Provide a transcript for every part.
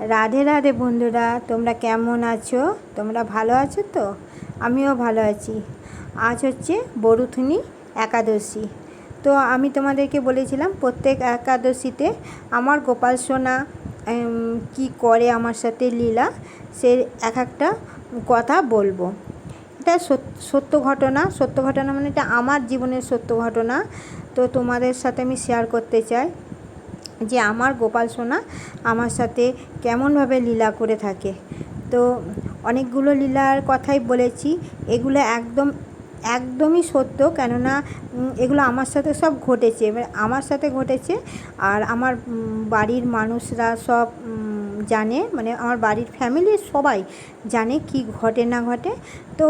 রাধে রাধে বন্ধুরা, তোমরা কেমন আছো? তোমরা ভালো আছো তো? আমিও ভালো আছি। আজ হচ্ছে বরুথুনি একাদশী। তো আমি তোমাদেরকে বলেছিলাম, প্রত্যেক একাদশীতে আমার গোপাল সোনা কি করে আমার সাথে লীলা, সে এক একটা কথা বলব। এটা সত- সত্য ঘটনা। সত্য ঘটনা মানে এটা আমার জীবনের সত্য ঘটনা। তো তোমাদের সাথে আমি শেয়ার করতে চাই। যে আমার গোপাল সোনা আমার সাথে কেমনভাবে লীলা করে থাকে। তো অনেকগুলো লীলার কথাই বলেছি, এগুলো একদম, একদমই সত্য। কেননা এগুলো আমার সাথে সব ঘটেছে। এবার আমার সাথে ঘটেছে আর আমার বাড়ির মানুষরা সব জানে মানে আমার বাড়ির ফ্যামিলির সবাই জানে কি ঘটে না ঘটে। তো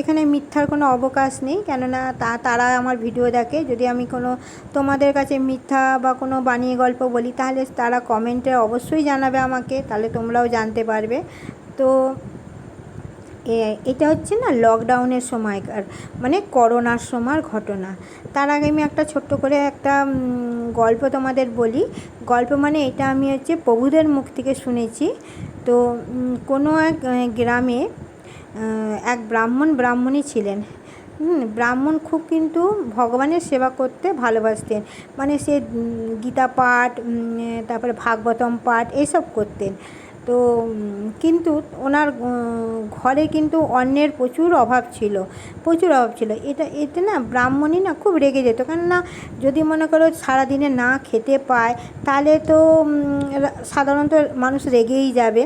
এখানে মিথ্যার কোনো অবকাশ নেই, কেননা তা, তারা আমার ভিডিও দেখে। যদি আমি কোনো, তোমাদের কাছে মিথ্যা বা কোনো বানিয়ে গল্প বলি, তাহলে তারা কমেন্টে অবশ্যই জানাবে আমাকে, তাহলে তোমরাও জানতে পারবে। তো এটা হচ্ছে না লকডাউনের সময়কার মানে করোনার সময়ের ঘটনা। তার আগে আমি একটা ছোট্ট করে একটা গল্প তোমাদের বলি। গল্প মানে এটা আমি হচ্ছে প্রভুদের মুখ থেকে শুনেছি। তো কোনো এক গ্রামে এক ব্রাহ্মণ ব্রাহ্মণী ছিলেন। হুম, ব্রাহ্মণ খুব কিন্তু ভগবানের সেবা করতে ভালোবাসতেন। মানে সে গীতা পাঠ তারপরে ভাগবতম পাঠ এসব করতেন। তো কিন্তু ওনার ঘরে কিন্তু অন্যের প্রচুর অভাব ছিল, প্রচুর অভাব ছিল। এটা, এতে না ব্রাহ্মণই না খুব রেগে যেত, কেননা যদি মনে করো সারাদিনে না খেতে পায়, তাহলে তো সাধারণত মানুষ রেগেই যাবে।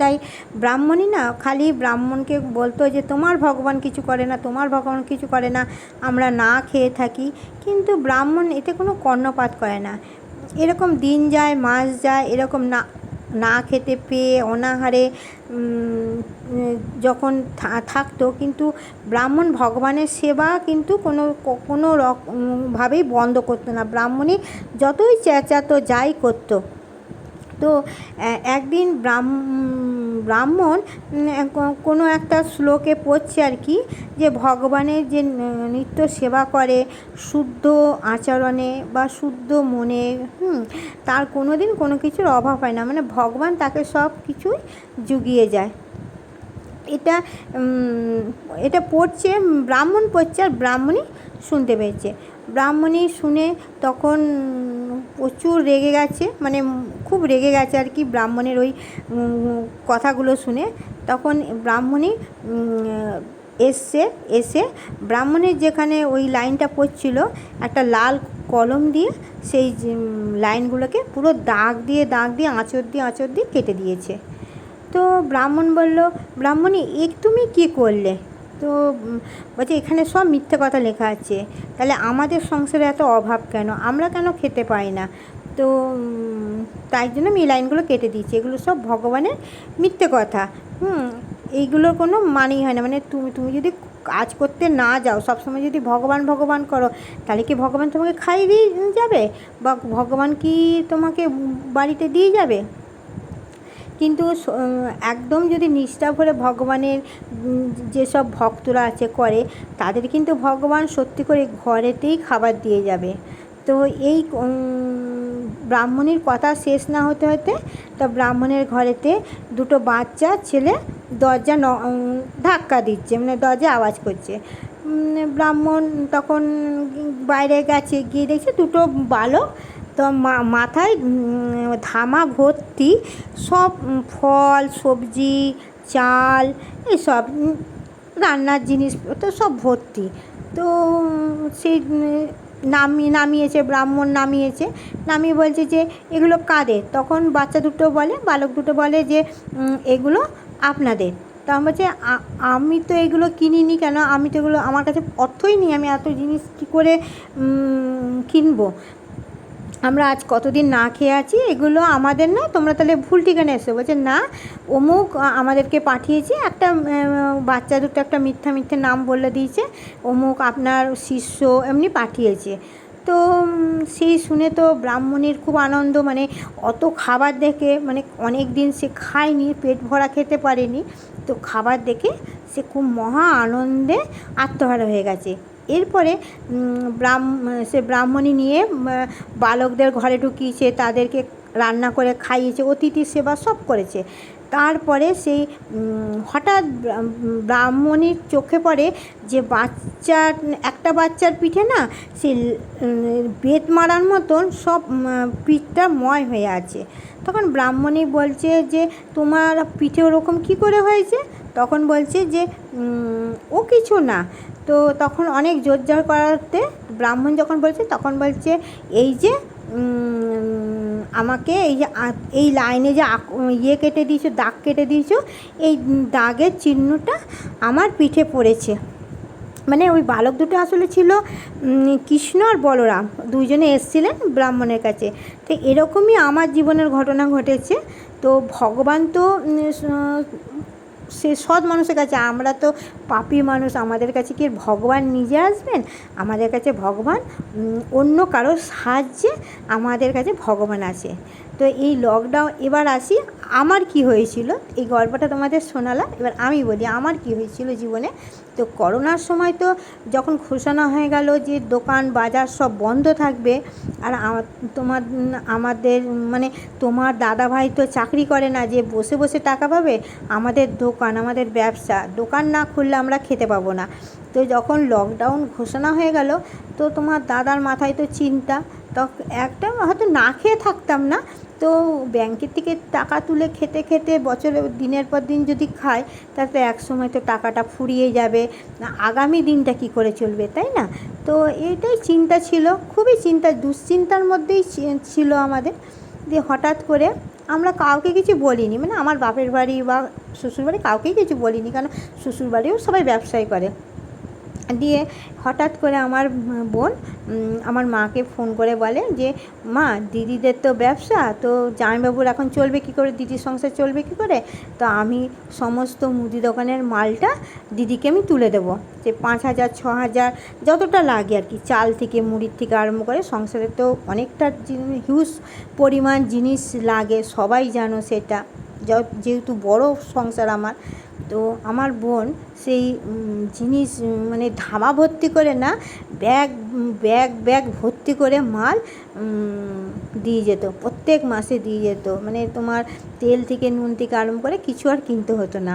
তাই ব্রাহ্মণই না খালি ব্রাহ্মণকে বলতো যে, তোমার ভগবান কিছু করে না, তোমার ভগবান কিছু করে না, আমরা না খেয়ে থাকি। কিন্তু ব্রাহ্মণ এতে কোনো কর্ণপাত করে না। এরকম দিন যায়, মাস যায়, এরকম না না খেতে পেয়ে অনাহারে যখন থাকতো, কিন্তু ব্রাহ্মণ ভগবানের সেবা কিন্তু কোনো কোনো রকমভাবেই বন্ধ করতো না। ব্রাহ্মণই যতই চেঁচাতো, যাই করতো। তো একদিন ব্রাহ্ম- ব্রাহ্মণ কোনো একটা শ্লোকে পড়ছে আর কি, যে ভগবানের যে নিত্য সেবা করে শুদ্ধ আচরণে বা শুদ্ধ মনে, হুম, তার কোনো দিন কোনো কিছুর অভাব হয় না। মানে ভগবান তাকে সব কিছুই জুগিয়ে যায়। এটা এটা পড়ছে, ব্রাহ্মণ পড়ছে আর ব্রাহ্মণই শুনতে পেয়েছে। ব্রাহ্মণী শুনে তখন প্রচুর রেগে গেছে মানে খুব রেগে গেছে আর কি ব্রাহ্মণের ওই কথাগুলো শুনে। তখন ব্রাহ্মণী এসছে, এসে ব্রাহ্মণের যেখানে ওই লাইনটা পড়ছিল, একটা লাল কলম দিয়ে সেই লাইনগুলোকে পুরো দাগ দিয়ে দাগ দিয়ে, আঁচড় দিয়ে আঁচড় দিয়ে কেটে দিয়েছে। তো ব্রাহ্মণ বলল, ব্রাহ্মণী, এ তুমি কী করলে? তো বলছে এখানে সব মিথ্যে কথা লেখা আছে। তাহলে আমাদের সংসারে এত অভাব কেন? আমরা কেন খেতে পাই না? তো তাই জন্য আমি এই লাইনগুলো কেটে দিয়েছি। এগুলো সব ভগবানের মিথ্যে কথা। হুম, এইগুলোর কোনো মানেই হয় না। মানে তুমি তুমি যদি কাজ করতে না যাও, সবসময় যদি ভগবান ভগবান করো, তাহলে কি ভগবান তোমাকে খাইয়ে দিয়ে যাবে? বা ভগবান কি তোমাকে বাড়িতে দিয়ে যাবে? কিন্তু একদম যদি নিষ্ঠা ভরে ভগবানের যেসব ভক্তরা আছে করে, তাদের কিন্তু ভগবান সত্যি করে ঘরেতেই খাবার দিয়ে যাবে। তো এই ব্রাহ্মণীর কথা শেষ না হতে হতে, তো ব্রাহ্মণের ঘরেতে দুটো বাচ্চা, ছেলে দরজা ন ধাক্কা দিচ্ছে মানে দরজা আওয়াজ করছে। ব্রাহ্মণ তখন বাইরে গেছে, গিয়ে দেখছে দুটো বালক তো মাথায় ধামা ভর্তি সব ফল, সবজি, চাল, এসব রান্নার জিনিস, তো সব ভর্তি। তো সেই নামিয়ে নামিয়েছে, ব্রাহ্মণ নামিয়েছে, নামিয়ে বলছে যে, এগুলো কাদের? তখন বাচ্চা দুটো বলে, বালক দুটো বলে যে এগুলো আপনাদের। তো আমি বলছে আমি তো এগুলো কিনিনি কেন? আমি তো এগুলো, আমার কাছে অর্থই নেই, আমি এত জিনিস কী করে কিনবো? আমরা আজ কতদিন না খেয়ে আছি, এগুলো আমাদের না, তোমরা তাহলে ভুল ঠিকানা এসো বলছে, না, অমুক আমাদেরকে পাঠিয়েছে, একটা বাচ্চা দুটো, একটা মিথ্যা, মিথ্যে নাম বলে দিয়েছে, অমুক আপনার শিষ্য এমনি পাঠিয়েছে। তো সেই শুনে তো ব্রাহ্মণীর খুব আনন্দ মানে অত খাবার দেখে মানে অনেক দিন সে খায়নি, পেট ভরা খেতে পারেনি, তো খাবার দেখে সে খুব মহা আনন্দে আত্মহারা হয়ে গেছে। এরপরে ব্রাহ্ম, সে ব্রাহ্মণী নিয়ে বালকদের ঘরে ঢুকিয়েছে, তাদেরকে রান্না করে খাইয়েছে অতিথি সেবা সব করেছে। তারপরে সেই হঠাৎ ব্রাহ্মণের চোখে পড়ে যে বাচ্চার, একটা বাচ্চার পিঠে না সেই বেত মারার মতন সব পিঠটা ময় হয়ে আছে। তখন ব্রাহ্মণী বলছে যে, তোমার পিঠে ওরকম কী করে হয়েছে? তখন বলছে যে ও কিছু না। তো তখন অনেক জোর জার করাতে ব্রাহ্মণ যখন বলছে, তখন বলছে, এই যে আমাকে এই যে এই লাইনে যে ইয়ে কেটে দিয়েছ, দাগ কেটে দিয়েছ, এই দাগের চিহ্নটা আমার পিঠে পড়েছে। মানে ওই বালক দুটো আসলে ছিল কৃষ্ণ আর বলরাম। দুইজনে এসছিলেন ব্রাহ্মণের কাছে। তো এরকমই আমার জীবনের ঘটনা ঘটেছে। তো ভগবান তো স- সৎ মানুষের কাছে, আমরা তো পাপি মানুষ, আমাদের কাছে কি ভগবান নিজে আসবেন? আমাদের কাছে ভগবান অন্য কারোর সাহায্যে আমাদের কাছে ভগবান আসে তো এই লকডাউন এবার আসি আমার কি হয়েছিল? এই গল্পটা তোমাদের শোনালাম, এবার আমি বলি আমার কি হয়েছিল জীবনে? তো করোনার সময় তো যখন ঘোষণা হয়ে গেল যে দোকান, বাজার সব বন্ধ থাকবে, আর তোমার, আমাদের মানে তোমার দাদা ভাই তো চাকরি করে না যে বসে বসে টাকা পাবে, আমাদের দোকান, আমাদের ব্যবসা, দোকান না খুললে আমরা খেতে পাবো না। তো যখন লকডাউন ঘোষণা হয়ে গেল, তো তোমার দাদার মাথায় তো চিন্তা তো একটা হয়তো না খেয়ে থাকতাম না। তো ব্যাংকের থেকে টাকা তুলে খেতে খেতে বছরে দিনের পর দিন যদি খায় তাহলে তো এক সময় তো টাকাটা ফুরিয়ে যাবে। আগামী দিনটা কি করে চলবে, তাই না? তো এটাই চিন্তা ছিল, খুবই চিন্তা, দুশ্চিন্তার মধ্যেই ছিল আমাদের। দিয়ে হঠাৎ করে আমরা কাউকে কিছু বলিনি মানে আমার বাপের বাড়ি বা শ্বশুরবাড়ি কাউকেই কিছু বলিনি, কারণ শ্বশুরবাড়িও সবাই ব্যবসায় করে। দিয়ে হঠাৎ করে আমার বোন আমার মাকে ফোন করে বলে যে, মা, দিদিদের তো ব্যবসা, তো জামাইবাবুর এখন চলবে কী করে? দিদির সংসার চলবে কী করে? তো আমি সমস্ত মুদি দোকানের মালটা দিদিকে আমি তুলে দেবো। যে পাঁচ হাজার ছ হাজার যতটা লাগে আর কি, চাল থেকে, মুড়ির থেকে আরম্ভ করে সংসারে তো অনেকটা হিউজ পরিমাণ জিনিস লাগে, সবাই জানো সেটা। যেহেতু বড় সংসার আমার, তো আমার বোন সেই জিনিস মানে ধামা ভর্তি করে না, ব্যাগ ব্যাগ ব্যাগ ভর্তি করে মাল দিয়ে যেত, প্রত্যেক মাসে দিয়ে যেত। মানে তোমার তেল থেকে নুন থেকে আরম্ভ করে কিছু আর কিনতে হতো না।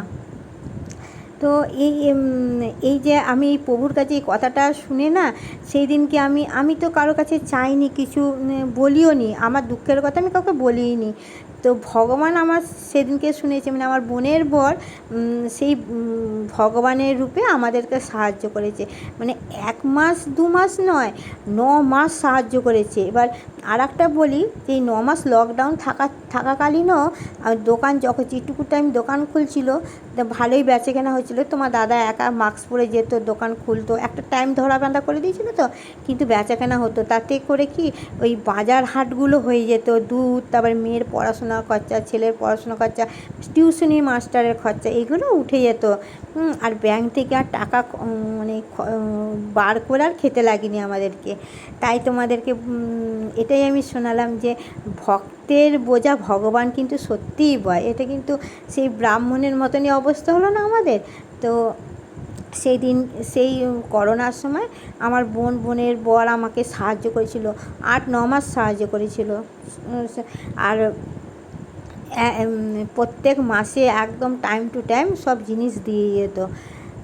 তো এই এই যে আমি প্রভুর কাছে এই কথাটা শুনে না, সেই দিনকে আমি আমি তো কারও কাছে চাইনি কিছু বলিও নি আমার দুঃখের কথা আমি কাউকে বলিই নি তো ভগবান আমার সেদিনকে শুনেছে মানে আমার বোনের বর সেই ভগবানের রূপে আমাদেরকে সাহায্য করেছে। মানে এক মাস, দু মাস নয়, ন মাস সাহায্য করেছে। এবার আর একটা বলি যে এই ন মাস লকডাউন থাকা, থাকাকালীনও দোকান যখন যেটুকু টাইম দোকান খুলছিল, তা ভালোই বেচে কেনা হয়েছিল। তোমার দাদা একা মাস্ক পরে যেত, দোকান খুলতো। একটা টাইম ধরা বাঁধা করে দিয়েছিল তো, কিন্তু বেচা কেনা হতো। তাতে করে কি ওই বাজার হাটগুলো হয়ে যেত, দুধ, তারপর মেয়ের পড়াশোনা খরচা, ছেলের পড়াশোনা খরচা টিউশনি মাস্টারের খরচা, এগুলো উঠে যেত। আর ব্যাংক থেকে আর টাকা মানে বার করে আর খেতে লাগেনি আমাদেরকে। তাই তোমাদেরকে এটাই আমি শোনালাম যে ভক্তের বোঝা ভগবান কিন্তু সত্যিই বয়। এটা কিন্তু সেই ব্রাহ্মণের মতনই অবস্থা হলো না আমাদের। তো সেই দিন, সেই করোনার সময় আমার বোন, বোনের বর আমাকে সাহায্য করেছিল। আট, ন মাস সাহায্য করেছিল। আর প্রত্যেক মাসে একদম টাইম টু টাইম সব জিনিস দিয়ে যেত।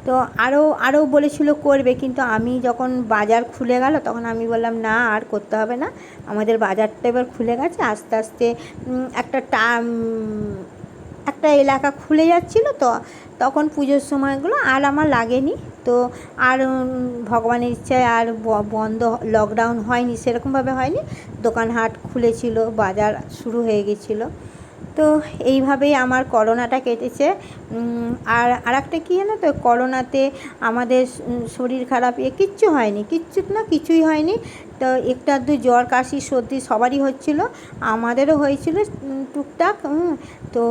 তো আরও আরও বলেছিল করবে, কিন্তু আমি যখন বাজার খুলে গেল, তখন আমি বললাম, না, আর করতে হবে না। আমাদের বাজারটা এবার খুলে গেছে, আস্তে আস্তে একটা টা একটা এলাকা খুলে যাচ্ছিল তো, তখন পুজোর সময়গুলো আর আমার লাগেনি। তো আর ভগবানের ইচ্ছায় আর বন্ধ লকডাউন হয়নি, সেরকমভাবে হয়নি। দোকানহাট খুলেছিল, বাজার শুরু হয়ে গেছিল। তো এইভাবেই আমার করোনাটা কেটেছে। আর আর একটা কী জানো তো, করোনাতে আমাদের শরীর খারাপ এ কিচ্ছু হয়নি, কিচ্ছু না, কিছুই হয়নি। তো একটু আধটু জ্বর, কাশি, সর্দি সবারই হচ্ছিল, আমাদেরও হয়েছিল টুকটাক তো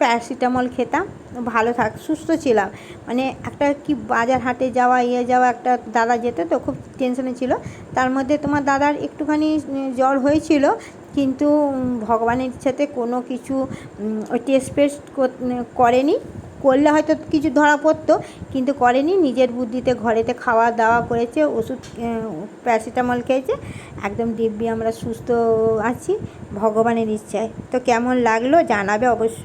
প্যারাসিটামল খেতাম, ভালো থাক, সুস্থ ছিলাম। মানে একটা কি বাজার হাটে যাওয়া ইয়ে যাওয়া, একটা দাদা যেত তো, খুব টেনশনে ছিল। তার মধ্যে তোমার দাদার একটুখানি জ্বর হয়েছিল কিন্তু ভগবানের ইচ্ছাতে কোনো কিছু টেস্ট ফেস্ট করেনি। করলে হয়তো কিছু ধরা পড়তো, কিন্তু করেনি। নিজের বুদ্ধিতে ঘরেতে খাওয়া দাওয়া করেছে, ওষুধ প্যারাসিটামল খেয়েছে। একদম দিব্যি আমরা সুস্থ আছি, ভগবানের ইচ্ছায়। তো কেমন লাগল জানাবে অবশ্যই।